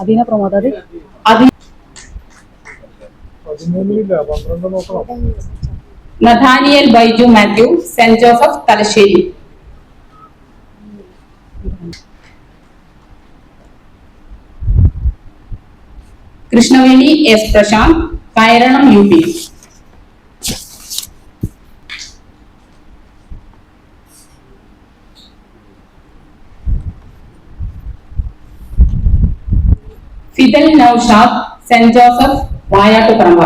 അതിനെ പ്രമോദ് അത്? Nathaniel Baiju Mathew saint Joseph Thalassery. Krishnaveni S Prashanth കയറണം U P. Fidel Noushad saint Joseph Vayattuparamba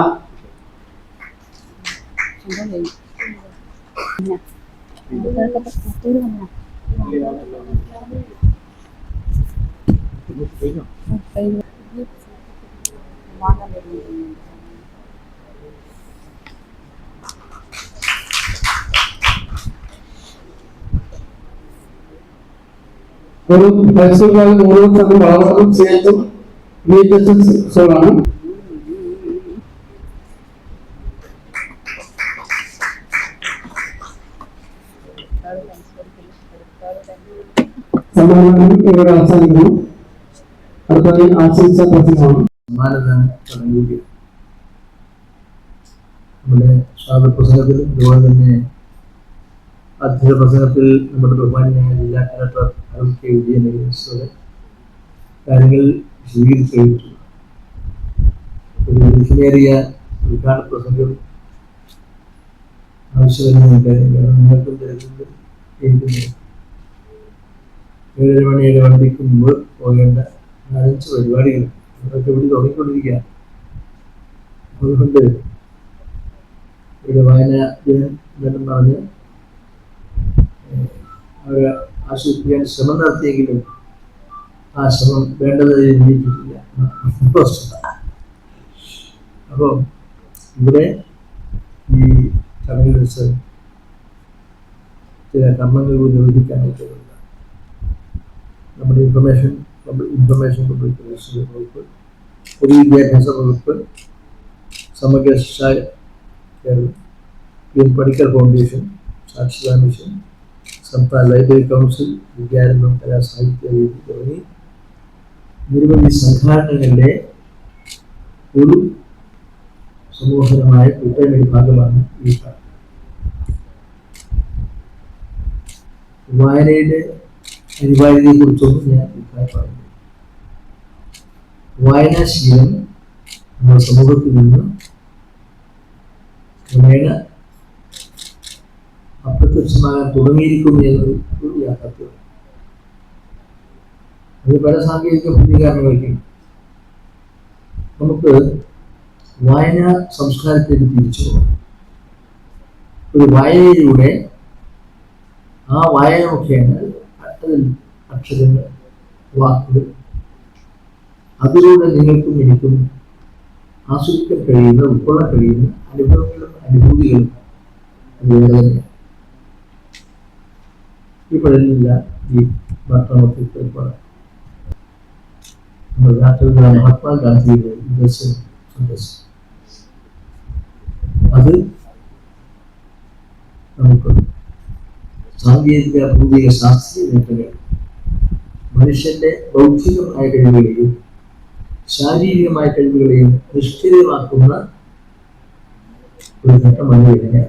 ഒരു പരിസ്ഥിതി ഓരോ സ്ഥലത്തും വളർത്തും ചേർത്തും വിഎച്ച്എസ് സോളാണ് സമാധാനം ഇവിടെ അവസാനിക്കുന്നു. അടുത്തതായി ആശംസ പ്രസംഗമാണ്. സമ്മാനദാന ചടങ്ങിലേക്ക്. നമ്മുടെ സ്വാഗത പ്രസംഗത്തിൽ അതുപോലെ തന്നെ അധ്യക്ഷ പ്രസംഗത്തിൽ നമ്മുടെ ബഹുമാനായ ജില്ലാ കലക്ടർ അരുൺ കെ വിജയൻ കാര്യങ്ങൾ കഴിഞ്ഞിട്ടുണ്ട് ഒരു ദീർഘമേറിയ ഉദ്ഘാടന പ്രസംഗം എനിക്കറിയാം നിങ്ങൾക്കും. ഏഴര മണിയുടെ വണ്ടിക്ക് മുമ്പ് പോകേണ്ട നാലഞ്ച് പരിപാടികൾ. അതൊക്കെ ഇവിടെ തുടങ്ങിക്കൊണ്ടിരിക്കുക. അതുകൊണ്ട് ഇവിടെ വായന ദിനം പറഞ്ഞ് അവരെ ആശ്വസിപ്പിക്കാൻ ശ്രമം നടത്തിയെങ്കിലും ആ ശ്രമം വേണ്ടത് വിജയിച്ചിട്ടില്ല അപ്പോൾ ഇവിടെ ഈ കടലിൽ വെച്ച് ചില കർമ്മങ്ങൾ നിർവഹിക്കാനായിട്ടുള്ള നമ്മുടെ ഇൻഫർമേഷൻ ഇൻഫർമേഷൻ പബ്ലിക് റിലേഷൻ വകുപ്പ് പൊതുവിദ്യാഭ്യാസ വകുപ്പ് Samagra Shiksha Keralam P N foundation സാക്ഷരതാ മിഷൻ സംസ്ഥാന ലൈബ്രറി കൗൺസിൽ വിദ്യാരംഭം കലാ സാഹിത്യ തുടങ്ങി നിരവധി സംഘാടകന്റെ ഒരു സമൂഹപരമായ കൂട്ടായ്മയുടെ ഭാഗമാണ് ഈ വായനയുടെ അനിവാര്യതയെ കുറിച്ചൊന്നും ഞാൻ പറയുന്നു. വായനാശീലം നമ്മുടെ സമൂഹത്തിൽ നിന്ന് ക്രമേണ അപ്രത്യക്ഷമാകാൻ തുടങ്ങിയിരിക്കുന്നു എന്നൊരു ഒരു അത് പല സാങ്കേതിക പ്രതികാരണങ്ങൾക്കും നമുക്ക് വായന സംസ്കാരത്തേക്ക് തിരിച്ചു പോകാം. ഒരു വായനയിലൂടെ ആ വായന മുഖേന അതിൽ അക്ഷരങ്ങൾ വാക്കുകൾ അതിലൂടെ നിങ്ങൾക്കും എനിക്കും ആസ്വദിക്കാൻ കഴിയുന്ന ഉൾക്കൊള്ളാൻ കഴിയുന്ന അനുഭവങ്ങളും അനുഭൂതികളും അത് വേറെ തന്നെയാണ് ഈ പഠനമില്ല ഈ ഭക്ഷണത്തിൽ നമ്മുടെ രാഷ്ട്രപിതാ മഹാത്മാഗാന്ധിയുടെ ഉദ്ദേശം സന്ദേശം അത് നമുക്ക് സാങ്കേതിക ഭൗതിക ശാസ്ത്രീയ മേഖലകൾ മനുഷ്യന്റെ ബൗദ്ധികമായ കഴിവുകളെയും ശാരീരികമായ കഴിവുകളെയും നിഷ്ക്രിയമാക്കുന്ന ഒരു ഘട്ടമാണ് കഴിഞ്ഞാൽ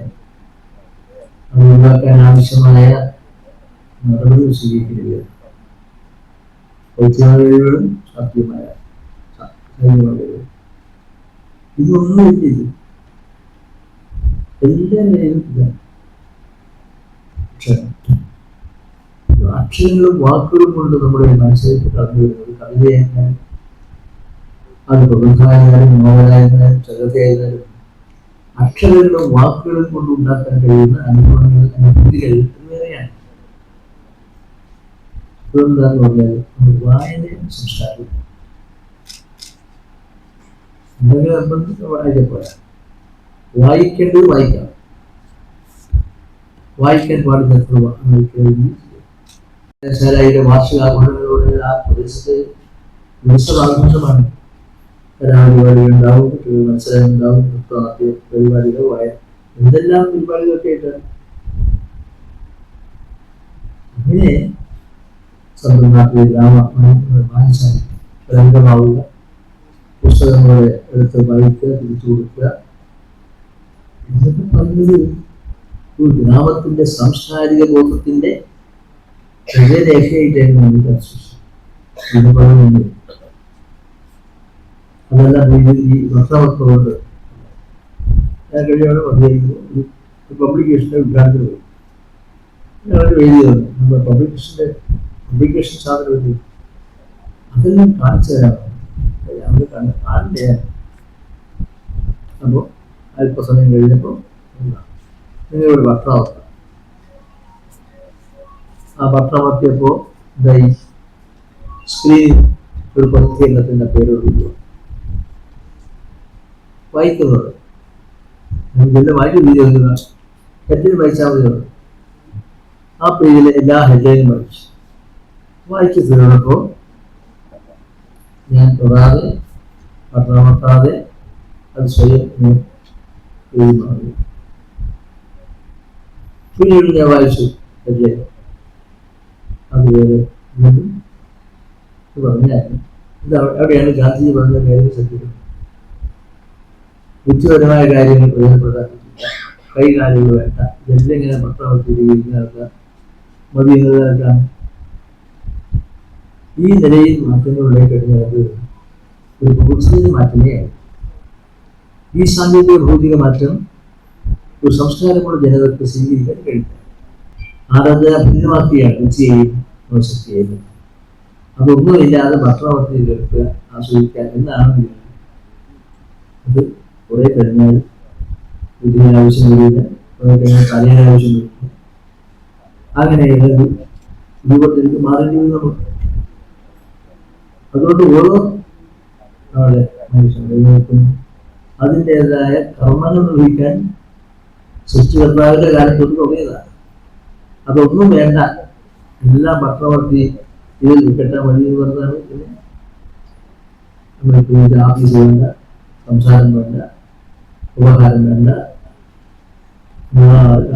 അത് ഒഴിവാക്കാൻ ആവശ്യമായ നടപടികൾ സ്വീകരിക്കുന്നത് കഴിവുകളും ശാസ്ത്രീയമായ ഇതൊന്നും ഇല്ല അക്ഷരങ്ങളും വാക്കുകളും കൊണ്ട് നമ്മുടെ മനസ്സിലേക്ക് കടന്നു വരുന്നത് കവിതയായാലും അത് പ്രബന്ധായാലും നോവലായാലും ചകതയായാലും അക്ഷരങ്ങളും വാക്കുകളും കൊണ്ട് ഉണ്ടാക്കാൻ കഴിയുന്ന അനുഭവങ്ങൾ അനുഭൂതികൾ വേറെയാണ് ഇതെന്താന്ന് പറഞ്ഞാൽ നമ്മൾ വായനയും സംസ്കാരവും എന്തെങ്കിലും നിർബന്ധിച്ച് വായിക്കാൻ പോയാൽ വായിക്കേണ്ടത് വായിക്കണം വായിക്കാൻ പാടുന്ന എത്ര ശാലയുടെ വാർഷികാഘോഷങ്ങളോടെ ആ പ്രദേശത്ത് ഉത്സവാഘോഷമാണ് കലാപരിപാടികൾ ഉണ്ടാവും കുട്ടികൾ മത്സരം ഉണ്ടാവും നൃത്തനാട്യ പരിപാടികൾ വായ എന്തെല്ലാം പരിപാടികളൊക്കെ ആയിട്ടാണ് ഇങ്ങനെ സ്വന്തം നാട്ടിലെ ഗ്രാമ വായനശാല രംഗമാവുക പുസ്തകങ്ങളെ എടുത്ത് വായിക്കുക തിരിച്ചു കൊടുക്കുക. എന്നൊക്കെ പറഞ്ഞത് ഒരു ഗ്രാമത്തിന്റെ സാംസ്കാരിക ബോധത്തിന്റെ ഹൃദയരേഖയായിട്ടായിരുന്നു നമുക്ക് ഇത് പറയുന്നത് അതെല്ലാം ഈ വർഷമൊക്കെ ഞാൻ കഴിയാണ് പറഞ്ഞിരിക്കുന്നു ഒരു പബ്ലിക്കേഷന്റെ ഉദ്ഘാടനത്തിന് പോയി. ഞങ്ങൾ എഴുതി നമ്മുടെ പബ്ലിക്കേഷന്റെ പബ്ലിക്കേഷൻ സാധനം ഇല്ലേ അതെല്ലാം കാണിച്ചു തരാമോ കണ്ട് കാണില്ല അപ്പോൾ അല്പസമയം കഴിഞ്ഞപ്പോൾ നിങ്ങളുടെ ഭക്ഷണാവസ്ഥ ആ ഭർത്താവെത്തിയപ്പോൾ ഇതായി സ്ക്രീൻ ഒരു പരിശീലനത്തിന്റെ പേര് വിളിക്കുക വായിക്കുന്നത്. ഇതിന്റെ വായിച്ചു ഹെഡിൽ വായിച്ചാൽ മതി ആ പേജിലെ എല്ലാ ഹെഡിലും വായിച്ചു. വായിച്ചു തീർന്നപ്പോൾ ഞാൻ തൊടാതെ പട്ടണമർത്താതെ അത് സ്വയം ഞാൻ എഴുതി മാറി. പിന്നീട് ഞാൻ വായിച്ചു അല്ലേ അതുപോലെ പറഞ്ഞാൽ ഇത് അവിടെ- അവിടെയാണ് ഗാന്ധിജി പറഞ്ഞ കാര്യം ശ്രദ്ധിക്കുന്നത്. ബുദ്ധിപരമായ കാര്യങ്ങൾ പ്രയോജനപ്പെടുത്താൻ കൈകാര്യങ്ങൾ വേണ്ട. ഇതെല്ലാം ഇങ്ങനെ പത്രവത്തിരിക്കുന്നതൊക്കെ മതി എന്നതൊക്കെ ഈ നിലയിൽ മാറ്റങ്ങളുടെ കഴിഞ്ഞത് ഒരു ഭൗതിക മാറ്റമേ ഈ സാങ്കേതിക ഭൗതിക മാറ്റം ഒരു സംസ്കാരമുള്ള ജനതക്ക് സ്വീകരിക്കാൻ കഴിയില്ല. ആരാധന ഭിന്നമാക്കിയാണ് ഉച്ചയെയും ശക്തിയെയും അതൊന്നുമില്ലാതെ ഇവർക്ക് ആസ്വദിക്കാൻ എന്നാണ്. അത് കുറെ കഴിഞ്ഞാൽ വീട്ടിന് ആവശ്യം വരില്ല കുറെ കഴിഞ്ഞാൽ തലയുടെ ആവശ്യം വരില്ല ഒരു രൂപത്തിലേക്ക് മാറേണ്ടി നമ്മൾ അതുകൊണ്ട് ഓരോ നമ്മുടെ മനുഷ്യനും അതിന്റെതായ കർമ്മങ്ങൾ നിർവഹിക്കാൻ സൃഷ്ടികർത്താവിന്റെ കാലത്തൊന്നും തുടങ്ങിയതാണ്. അതൊന്നും വേണ്ട. എല്ലാം പത്രവർത്തി ഇതിൽ കിട്ടാൻ മതി എന്ന് പറഞ്ഞാണ് പിന്നെ നമ്മൾക്ക് ഇത് ആഫീസ് വേണ്ട സംസാരം വേണ്ട ഉപകാരം വേണ്ട.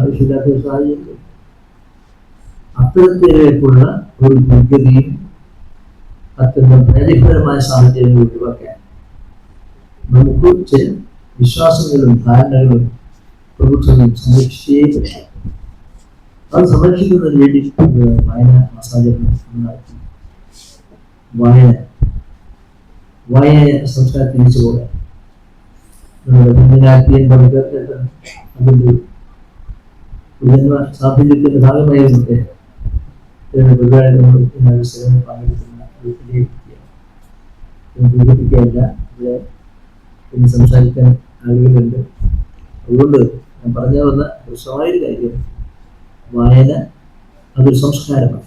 ആവശ്യമില്ലാത്ത ഒരു സാഹചര്യം അത്തരത്തിലേക്കുള്ള ഒരു യോഗ്യതയും അത്യന്തം പരിപരമായ സാഹചര്യങ്ങൾ ഒഴിവാക്കാൻ നമുക്ക് ചില വിശ്വാസങ്ങളും ധാരണകളും പ്രഭുത്വങ്ങളും സംരക്ഷിച്ചേ പറ്റും അത് സംരക്ഷിക്കുന്നതിന് വേണ്ടി ഏഹ്, വായന മസാജരണം ഉണ്ടാക്കി വായന വായന സംസ്കാരം തിരിച്ചു സംസാരിക്കാൻ ആളുകളുണ്ട്. അതുകൊണ്ട് ഞാൻ പറഞ്ഞു വന്ന പ്രശ്നമായ ഒരു കാര്യം വായന അതൊരു സംസ്കാരമാണ്.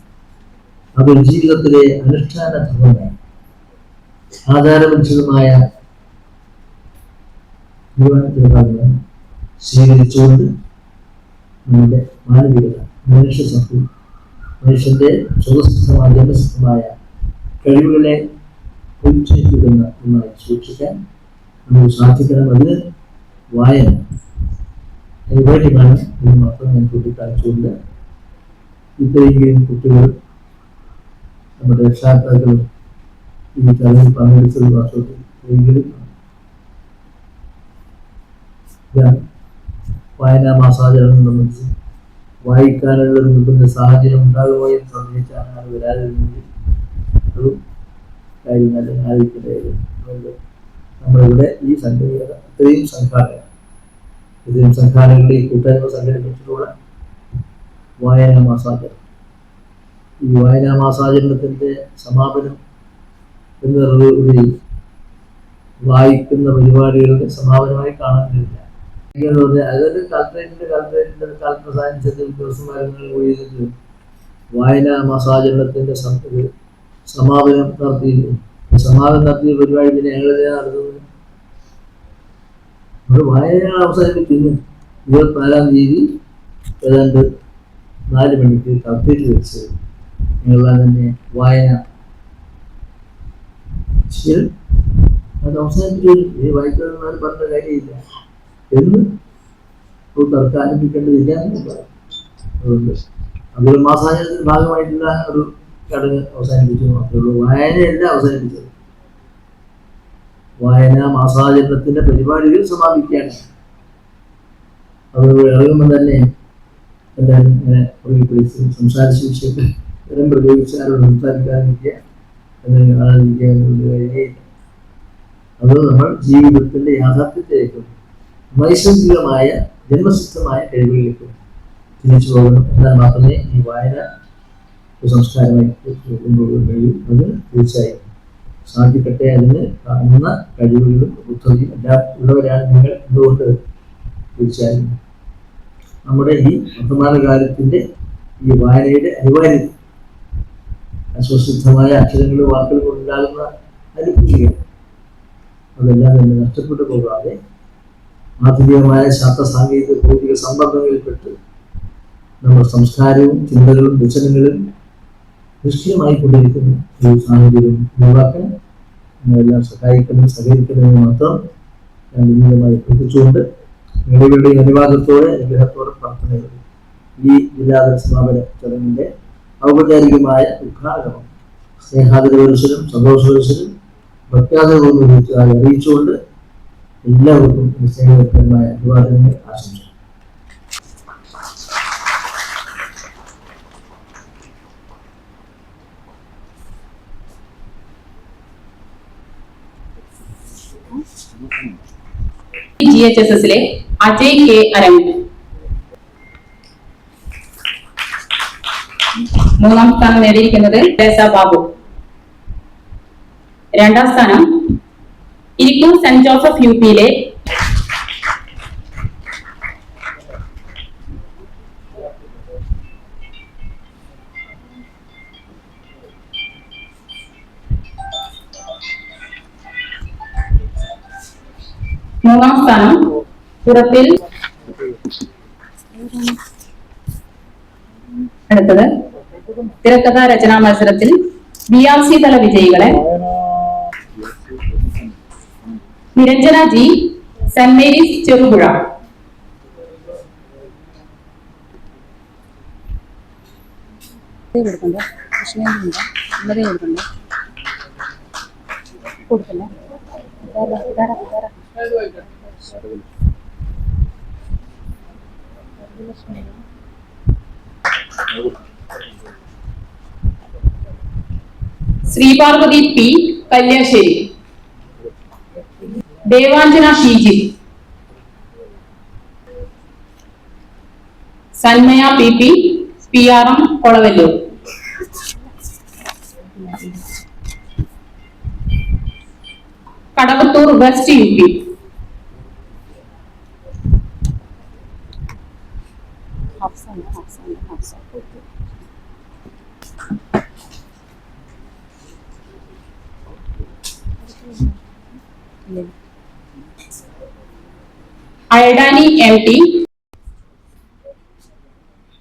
അതൊരു ജീവിതത്തിലെ അനുഷ്ഠാന ധർമ്മമാണ്. ആധാരമനുസൃതമായ തീരുമാനത്തിന്റെ ഭാഗമാണ് സ്വീകരിച്ചുകൊണ്ട് നമ്മുടെ മാനവികത മനുഷ്യ സമൂഹം മനുഷ്യന്റെ സ്വതസിദ്ധമായ ജന്മസിദ്ധമായ കഴിവുകളെ ഉച്ചരിക്കുന്ന ഒന്നായി സൂക്ഷിക്കാൻ നമുക്ക് സാധിക്കണം. അതിന് വായന അതിനുവേണ്ടിയാണ് എന്ന് മാത്രം ഞാൻ കൂട്ടിക്കാണിച്ചുകൊണ്ട് ഇത്രയും കുട്ടികൾ നമ്മുടെ രക്ഷാകർത്താക്കളും ഈ ചടങ്ങിൽ പങ്കെടുത്തത് വാസ്തവത്തിൽ എങ്കിലും ഇതാണ് വായനാ മാസാചരണം സംബന്ധിച്ച് വായിക്കാനുള്ള നിർബന്ധ സാഹചര്യം ഉണ്ടാകുമോ എന്ന് സംബന്ധിച്ചാണ് അത് വരാതിരുന്നെങ്കിൽ അതും കാര്യം നല്ല ആലോചിക്കേണ്ടതായിരുന്നു അതുകൊണ്ട് നമ്മളിവിടെ ഈ സംഘടന ഇത്രയും സംഘാടന ഇത്രയും സംഘാടനകളുടെ ഈ കൂട്ടായ്മ സംഘടിപ്പിച്ചിട്ടുള്ള വായന മാസാചരണം. ഈ വായനാ മാസാചരണത്തിന്റെ സമാപനം എന്ന് പറഞ്ഞ വായിക്കുന്ന പരിപാടികളുടെ സമാപനമായി കാണാൻ കഴിയില്ല എന്ന് പറഞ്ഞാൽ അതൊരു കളക്ടറേറ്റിന്റെ കളക്ടറേറ്റിന്റെ കളക്ടർ ദിവസം ദിവസമാരങ്ങൾ ചെയ്തിട്ട് വായനാ ഒരു സമാപനം നടത്തിയിരുന്നു. സമാപനം നടത്തിയ പരിപാടി പിന്നെ ഞങ്ങളെന്തിനാ നടത്തുന്നത്? ഒരു വായന അവസാനിപ്പിക്കുന്നു ഇരുപത്തിനാലാം തീയതി ഏതാണ്ട് നാല് മണിക്ക് കളക്ടറേറ്റ് വെച്ച് ഞങ്ങളെല്ലാം തന്നെ വായന അത് അവസാനിപ്പിച്ചു. ഈ വായിക്കുന്നവർ പറഞ്ഞ കാര്യമില്ല. എന്ന് ഒരു തർക്കം ആരംഭിക്കേണ്ടതില്ല എന്ന് പറയും അതുകൊണ്ട് അതൊരു മാസാചരണത്തിന്റെ ഭാഗമായിട്ടുള്ള ഒരു ചടങ്ങ് അവസാനിപ്പിച്ചു മാത്രമേ ഉള്ളൂ. വായനയല്ല അവസാനിപ്പിച്ചത്. വായന മാസാചരണത്തിന്റെ പരിപാടികൾ സമാപിക്കുകയാണ്. അത് ഇറങ്ങുമ്പോൾ തന്നെ എല്ലാവരും ഇങ്ങനെ പുറകിൽ പിടിച്ച് സംസാരിച്ച വിഷയത്തിൽ ഇടം പ്രയോഗിച്ച് സംസാരിക്കാതിരിക്കുക അല്ലെങ്കിൽ അത് നമ്മൾ ജീവിതത്തിന്റെ യാഥാർത്ഥ്യത്തിലേക്കും നൈസർഗികമായ ജന്മസിദ്ധമായ കഴിവുകളിലേക്ക് തിരിച്ചു പോകണം. എന്നാൽ മാത്രമേ ഈ വായന സംസ്കാരമായി കൊണ്ടുപോകാൻ കഴിയൂ അത് തീർച്ചയായും സാധിക്കട്ടെ അതിന് കാണുന്ന കഴിവുകളും ബുദ്ധിയും എല്ലാം ഉള്ളവരാണ് നിങ്ങൾ എന്തുകൊണ്ട്? തീർച്ചയായും നമ്മുടെ ഈ വർത്തമാനകാലത്തിന്റെ ഈ വായനയുടെ അനിവാര്യത അസ്വസിദ്ധമായ അക്ഷരങ്ങളും വാക്കുകൾ കൊണ്ടുണ്ടാകുന്ന അനുഭൂതികൾ. അതെല്ലാം തന്നെ നഷ്ടപ്പെട്ടു പോകാതെ ആധുനികമായ ശാസ്ത്ര സാങ്കേതിക ഭൗതിക സമ്പർക്കങ്ങളിൽപ്പെട്ട് നമ്മുടെ സംസ്കാരവും ചിന്തകളും ദർശനങ്ങളും നിഷ്ക്രിയമായി കൊണ്ടിരിക്കുന്ന ഒരു സാഹചര്യം ഒഴിവാക്കാൻ നിങ്ങളെല്ലാം സഹായിക്കണം സഹകരിക്കണമെന്ന് മാത്രം ഞാൻ വിനീതമായി അഭ്യർത്ഥിച്ചുകൊണ്ട് നിങ്ങളുടെ അനുവാദത്തോടെ അനുഗ്രഹത്തോടെ പ്രാർത്ഥന ഈ ജില്ലാതല സമാപന ചടങ്ങിന്റെ ഔപചാരികമായ ഉദ്ഘാടനം സന്തോഷ സന്തോഷവത്സരം ഭക്താദരവും അറിയിച്ചുകൊണ്ട് എല്ലാവർക്കും സ്നേഹപരമായ അനുവാദങ്ങൾ ആശംസിക്കുന്നു അജയ് കെ മൂന്നാം സ്ഥാനം നേടിയിരിക്കുന്നത് ബാബു. രണ്ടാം സ്ഥാനം ഇരിക്കൂർ സെന്റ് ജോസഫ് യു പിയിലെ മൂന്നാം സ്ഥാനം പുറത്തിൽ അടുത്തത് തിരക്കഥാ രചനാ മത്സരത്തിൽ ബി ആർ സി തല വിജയികളെ Niranjana G saint Mary's Cherupuzha. കൊടുക്കണ്ടേ ഇന്നലെ കൊടുക്കണ്ടേ? ഇതാരാ Sreeparvathy P Kalliasseri. Devanjana Sheeji Sanmaya P P P R M Kolavallur. Kadavathur west U P. ഇല്ലേ അയഡാനി എം ടി.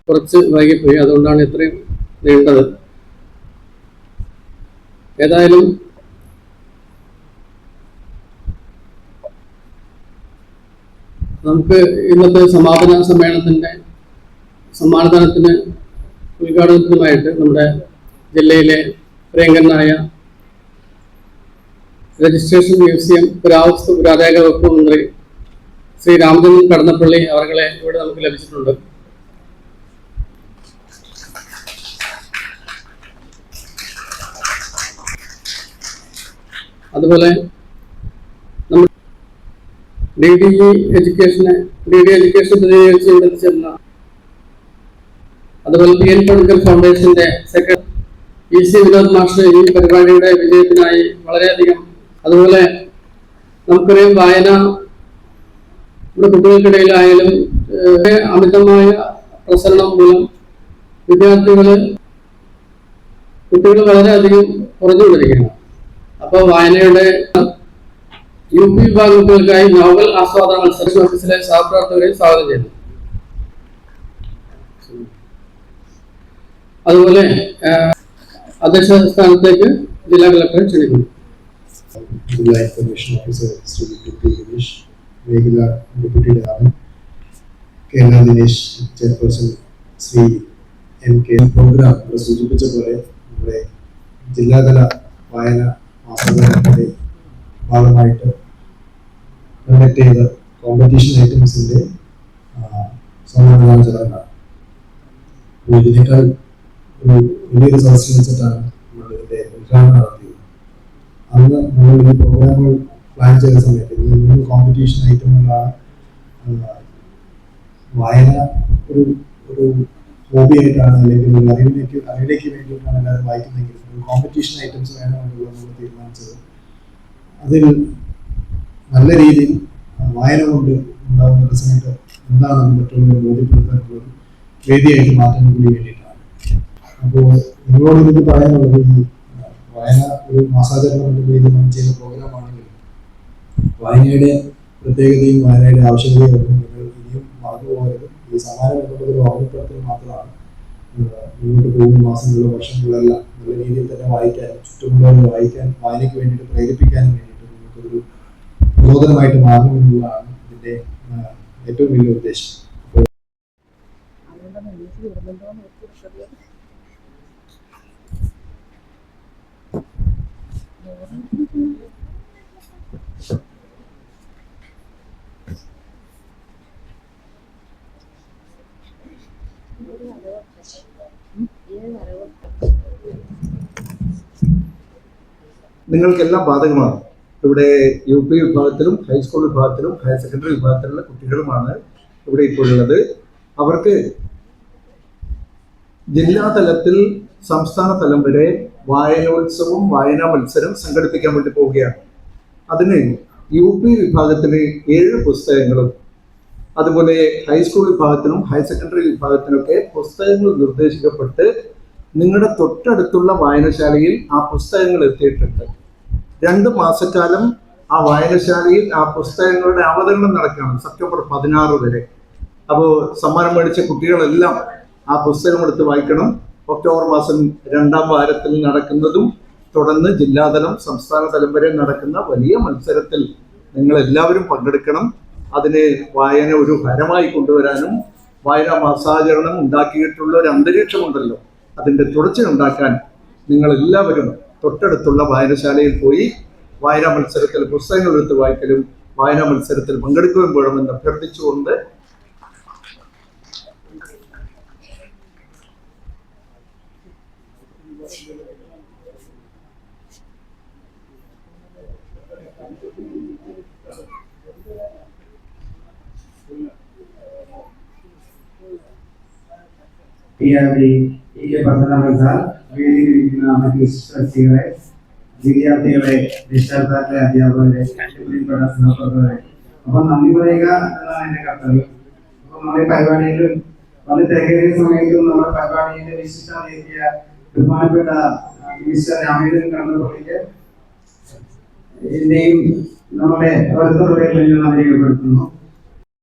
കുറച്ച് വൈകിപ്പോയി. അതുകൊണ്ടാണ് ഇത്രയും നീണ്ടത്. ഏതായാലും നമുക്ക് ഇന്നത്തെ സമാപന സമ്മേളനത്തിന്റെ സമ്മാനദാനത്തിന് ഉദ്ഘാടനത്തിനുമായിട്ട് നമ്മുടെ ജില്ലയിലെ പ്രിയങ്കരനായ രജിസ്ട്രേഷൻ മ്യൂസിയം പുരാവസ്തു പുരാതേക വകുപ്പ് മന്ത്രി ശ്രീ രാമചന്ദ്രൻ കടന്നപ്പള്ളി അവരെ ഇവിടെ നമുക്ക് ലഭിച്ചിട്ടുണ്ട്. അതുപോലെ നമ്മൾ ഡി ഡി എഡ്യൂക്കേഷനെ ഡി ഡി എഡ്യൂക്കേഷൻ പ്രതിനിധീകരിച്ച് ഇവിടെ അതുപോലെ പി എൻ പൊളിക്കൽ ഫൗണ്ടേഷന്റെ സെക്രട്ടറി ഇ സി വിനോദ് മാഷ് ഈ പരിപാടിയുടെ വിജയത്തിനായി വളരെയധികം അതുപോലെ നമുക്കറിയാം വായന നമ്മുടെ കുട്ടികൾക്കിടയിലായാലും അമിതമായ പ്രസരണം മൂലം വിദ്യാർത്ഥികൾ കുട്ടികൾ വളരെയധികം കുറഞ്ഞുകൊണ്ടിരിക്കുകയാണ് അപ്പോൾ വായനയുടെ യു പി വിഭാഗ കുട്ടികൾക്കായി നോവൽ ആസ്വാദന മത്സരം ഓഫീസിലെ സഹപ്രവർത്തകരെ സ്വാഗതം ചെയ്യുന്നു അതുപോലെ അധ്യക്ഷ സ്ഥാനത്തേക്ക് ജില്ലാ കളക്ടറെ ക്ഷണിക്കുന്നു. ജില്ലാ information officer Shri deputy Dinesh മേഖല deputy Raman Kerala Dinesh chairperson Shri M K. Programme ഇവിടെ സൂചിപ്പിച്ച പോലെ നമ്മുടെ ജില്ലാതല വായന മാസത്തിന്റെ ഭാഗമായിട്ട് കണ്ടക്ട് ചെയ്ത കോമ്പറ്റീഷൻ ഐറ്റംസിന്റെ സമ്മാനദാന ചടങ്ങാണ്. ഇതിനേക്കാൾ വലിയൊരു സദസ്സിൽ വെച്ചിട്ടാണ് നമ്മൾ ഇതിന്റെ ഉദ്ഘാടനം നടത്തിയത്. അന്ന് നമ്മൾ ഈ പ്രോഗ്രാമുകൾ പ്ലാൻ ചെയ്ത സമയത്ത് മൂന്ന് കോമ്പറ്റീഷൻ ഐറ്റങ്ങളാണ് വായന ഒരു ഒരു ഹോബി ആയിട്ടാണ് അല്ലെങ്കിൽ ഒരു അറിവിലേക്ക് അറിവിലേക്ക് വേണ്ടിയിട്ടാണ് എല്ലാവരും വായിക്കുന്നതെങ്കിൽ കോമ്പറ്റീഷൻ ഐറ്റംസ് വേണമെന്നുള്ള നമ്മൾ തീരുമാനിച്ചത്. അതിൽ നല്ല രീതിയിൽ വായന കൊണ്ട് ഉണ്ടാകുന്ന റിസൾട്ട് എന്താണെന്ന് മറ്റുള്ളവരെ ബോധ്യപ്പെടുത്താനുള്ള വേദിയായിട്ട് മാറ്റാൻ കൂടി വേണ്ടിയിട്ടാണ് അപ്പോൾ നിങ്ങളോട് എനിക്ക് പറയാനുള്ളത് ഈ വായന ഒരു മാസാചരണം എന്ന രീതിയിൽ നമ്മൾ ചെയ്യുന്ന പ്രോഗ്രാം ആണെങ്കിലും വായനയുടെ പ്രത്യേകതയും വായനയുടെ ആവശ്യകതയും ഒന്നും നിങ്ങൾ ഇനിയും മറന്നു പോകരുത്. ഈ സമാനം ഒരു ഓർമ്മപ്പെടുത്തൽ മാത്രമാണ്. മുന്നോട്ട് പോകുന്ന മാസങ്ങളിലോ വർഷങ്ങളിലെല്ലാം നല്ല രീതിയിൽ തന്നെ വായിക്കാനും ചുറ്റുമുള്ളവരെ വായിക്കാൻ വായനയ്ക്ക് വേണ്ടിയിട്ട് പ്രേരിപ്പിക്കാനും വേണ്ടിയിട്ട് നിങ്ങൾക്കൊരു പ്രചോദനമായിട്ട് മാറണമെന്നുള്ളതാണ് ഇതിന്റെ ഏറ്റവും വലിയ ഉദ്ദേശം. നിങ്ങൾക്കെല്ലാം ബാധകമാണ്. ഇവിടെ യു പി വിഭാഗത്തിലും ഹൈസ്കൂൾ വിഭാഗത്തിലും ഹയർ സെക്കൻഡറി വിഭാഗത്തിലുള്ള കുട്ടികളുമാണ് ഇവിടെ ഇപ്പോൾ ഉള്ളത് അവർക്ക് ജില്ലാ തലത്തിൽ സംസ്ഥാന തലം വരെ വായനോത്സവം വായനാ മത്സരം സംഘടിപ്പിക്കാൻ വേണ്ടി പോവുകയാണ്. അതിന് യു പി വിഭാഗത്തിന് ഏഴ് പുസ്തകങ്ങളും അതുപോലെ ഹൈസ്കൂൾ വിഭാഗത്തിനും ഹയർ സെക്കൻഡറി വിഭാഗത്തിനൊക്കെ പുസ്തകങ്ങൾ നിർദ്ദേശിക്കപ്പെട്ട് നിങ്ങളുടെ തൊട്ടടുത്തുള്ള വായനശാലയിൽ ആ പുസ്തകങ്ങൾ എത്തിയിട്ടുണ്ട്. രണ്ട് മാസക്കാലം ആ വായനശാലയിൽ ആ പുസ്തകങ്ങളുടെ അവതരണം നടക്കുകയാണ് സെപ്റ്റംബർ പതിനാറ് വരെ. അപ്പോൾ സമ്മാനം മേടിച്ച കുട്ടികളെല്ലാം ആ പുസ്തകം എടുത്ത് വായിക്കണം. ഒക്ടോബർ മാസം രണ്ടാം വാരത്തിൽ നടക്കുന്നതും തുടർന്ന് ജില്ലാതലം സംസ്ഥാന തലം വരെ നടക്കുന്ന വലിയ മത്സരത്തിൽ നിങ്ങൾ എല്ലാവരും പങ്കെടുക്കണം. അതിനെ വായന ഒരു ഹരമായി കൊണ്ടുവരാനും വായനാ മാസാചരണം ഉണ്ടാക്കിയിട്ടുള്ള ഒരു അന്തരീക്ഷമുണ്ടല്ലോ. അതിന്റെ തുടർച്ചയുണ്ടാക്കാൻ നിങ്ങൾ എല്ലാവരും തൊട്ടടുത്തുള്ള വായനശാലയിൽ പോയി വായനാ മത്സരത്തിൽ പുസ്തകങ്ങൾ എടുത്ത് വായിക്കലും വായനാ മത്സരത്തിൽ പങ്കെടുക്കുകയും വേണമെന്ന് അഭ്യർത്ഥിച്ചുകൊണ്ട് ടി ഇ കെ പത്തനംതിട്ട വേദിയിലിരിക്കുന്ന വിശ്വാസികളെ വിദ്യാർത്ഥികളെ രക്ഷകർത്താക്കളെ അധ്യാപകരെ പ്രിയപ്പെട്ട സഹപ്രവർത്തകരെ അപ്പൊ നന്ദി പറയുക എന്നതാണ് എന്റെ കർത്തവ്യം. അപ്പൊ നമ്മുടെ പരിപാടിയിൽ വളരെ തിരക്കേറിയ സമയത്തും നമ്മുടെ പരിപാടിയിലെ വിശിഷ്ട നേരിയ ബഹുമാനപ്പെട്ട മിസ്റ്റർ രാമേന്ദ്രൻ കടന്നപ്പള്ളിക്ക് എന്റെയും നമ്മുടെ ഓരോരുത്തരുടെയും നന്ദി രേഖപ്പെടുത്തുന്നു.